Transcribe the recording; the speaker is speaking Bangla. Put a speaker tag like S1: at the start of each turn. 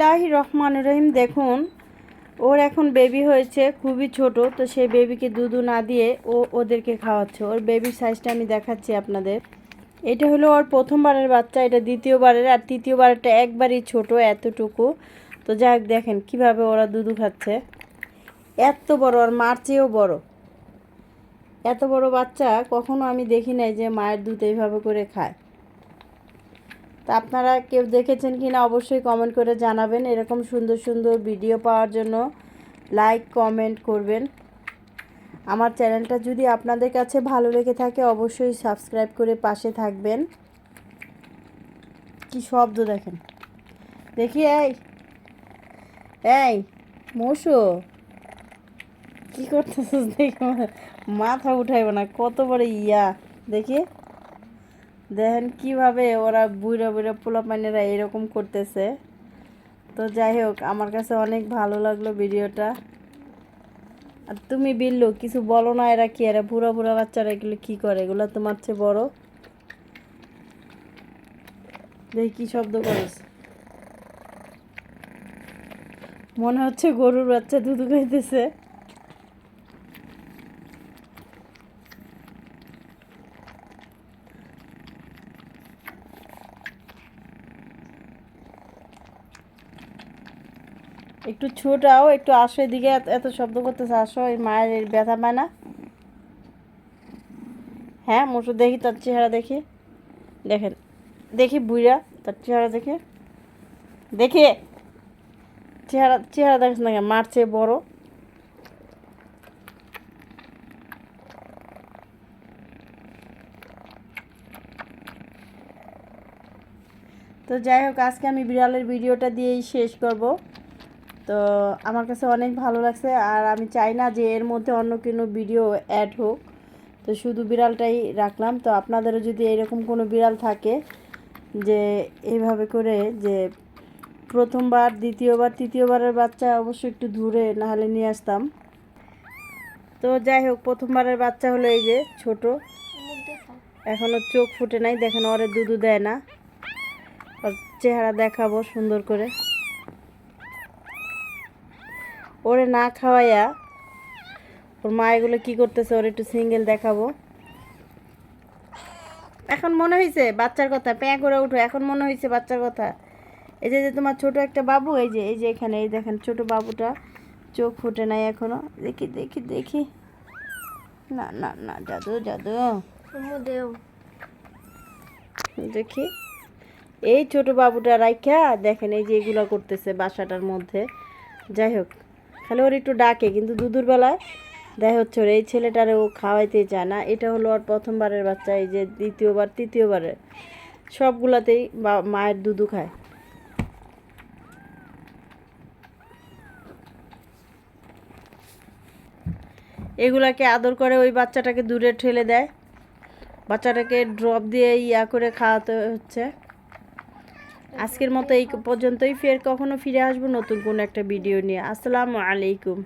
S1: তাহি রহমান রহিম। দেখুন, ওর এখন বেবি হয়েছে, খুবই ছোট, তো সেই বেবিকে দুধু না দিয়ে ও ওদেরকে খাওয়াচ্ছে। ওর বেবির সাইজটা আমি দেখাচ্ছি আপনাদের। এটা হলো ওর প্রথমবারের বাচ্চা, এটা দ্বিতীয়বারের, আর তৃতীয়বারেরটা একবারই ছোট এতটুকু। তো যাই হোক, দেখেন কীভাবে ওরা দুধু খাচ্ছে। এত বড়, আর মার চেয়েও বড়। এত বড় বাচ্চা কখনো আমি দেখি নাই যে মায়ের দুধ এইভাবে করে খায়। তা আপনারা কেউ দেখেছেন কি না অবশ্যই কমেন্ট করে জানাবেন। এরকম সুন্দর সুন্দর ভিডিও পাওয়ার জন্য লাইক কমেন্ট করবেন। আমার চ্যানেলটা যদি আপনাদের কাছে ভালো লেগে থাকে অবশ্যই সাবস্ক্রাইব করে পাশে থাকবেন। কি শব্দ দেখেন? দেখি, এই এই, মৌসু, কি করতেছিস দেখি মাথা উঠাইব না, কত বড় ইয়া। দেখি। দেখেন কীভাবে ওরা বুড়া বুড়া পোলাপানেরা এরকম করতেছে। তো যাই হোক, আমার কাছে অনেক ভালো লাগল ভিডিওটা। আর তুমি বিল্লু, কিছু বলো না এরা কি, এরা বুড়া বুড়া বাচ্চারা এগুলো কী করে? এগুলো তোমার চেয়ে বড়? দেখি কি শব্দ করিস। মনে হচ্ছে গরুর বাচ্চা দুধ খাইতেছে। একটু ছোটাও, একটু আসো এদিকে, এত- শব্দ করতেছে, আসো, এই মায়ের ব্যথা পায় না। হ্যাঁ মোটু দেখি, তার চেহারা দেখি। দেখেন, দেখি বুড়া তার চেহারা দেখে। দেখে! চেহারা চেহারা দেখিস না কেন? মার বড়। তো যাই হোক, আজকে আমি বিড়ালের ভিডিওটা দিয়েই শেষ করব। তো আমার কাছে অনেক ভালো লাগছে আর আমি চাই না যে এর মধ্যে অন্য কোনো ভিডিও অ্যাড হোক। তো শুধু বিড়ালটাই রাখলাম। তো আপনাদেরও যদি এরকম কোনো বিড়াল থাকে যে এইভাবে করে যে প্রথমবার, দ্বিতীয়বার, তৃতীয়বারের বাচ্চা অবশ্যই একটু দূরে নাহলে নিয়ে আসতাম। তো যাই হোক, প্রথমবারের বাচ্চা হলো এই যে ছোট। এখনও চোখ ফুটে নাই, দেখেন ওরে দুধু দেয় না। চেহারা দেখাবো সুন্দর করে। ওরে না খাওয়াইয়া ওর মা এগুলো কি করতেছে ওর একটু সিঙ্গেল দেখাবো। এখন মনে হয়েছে বাচ্চার কথা প্যাঁ করে উঠো এখন মনে হয়েছে বাচ্চার কথা। এই যে যে তোমার ছোট একটা বাবু এই যে এই যে এখানে এই দেখেন ছোট বাবুটা চোখ ফুটে নাই এখনও। দেখি দেখি দেখি। না না না জাদু জাদু। দেখি। এই ছোট বাবুটা রাইখা দেখেন এই যে এগুলো করতেছে বাসাটার মধ্যে। যাই হোক। খালি ওর একটু ডাকে, কিন্তু দুধুর বেলায় দেখা হচ্ছে ওর, এই ছেলেটারে ও খাওয়াইতে চায় না। এটা হলো ওর প্রথমবারের বাচ্চা, এই যে দ্বিতীয়বার, তৃতীয়বারের। সবগুলাতেই বা, মায়ের দুধু খায়। এগুলাকে আদর করে ওই বাচ্চাটাকে দূরে ঠেলে দেয়। বাচ্চাটাকে ড্রপ দিয়ে ইয়া করে খাওয়াতে হচ্ছে। আজকের মতো এই পর্যন্তই। ফের কখনো ফিরে আসব নতুন কোনো একটা ভিডিও নিয়ে। আসসালামু আলাইকুম।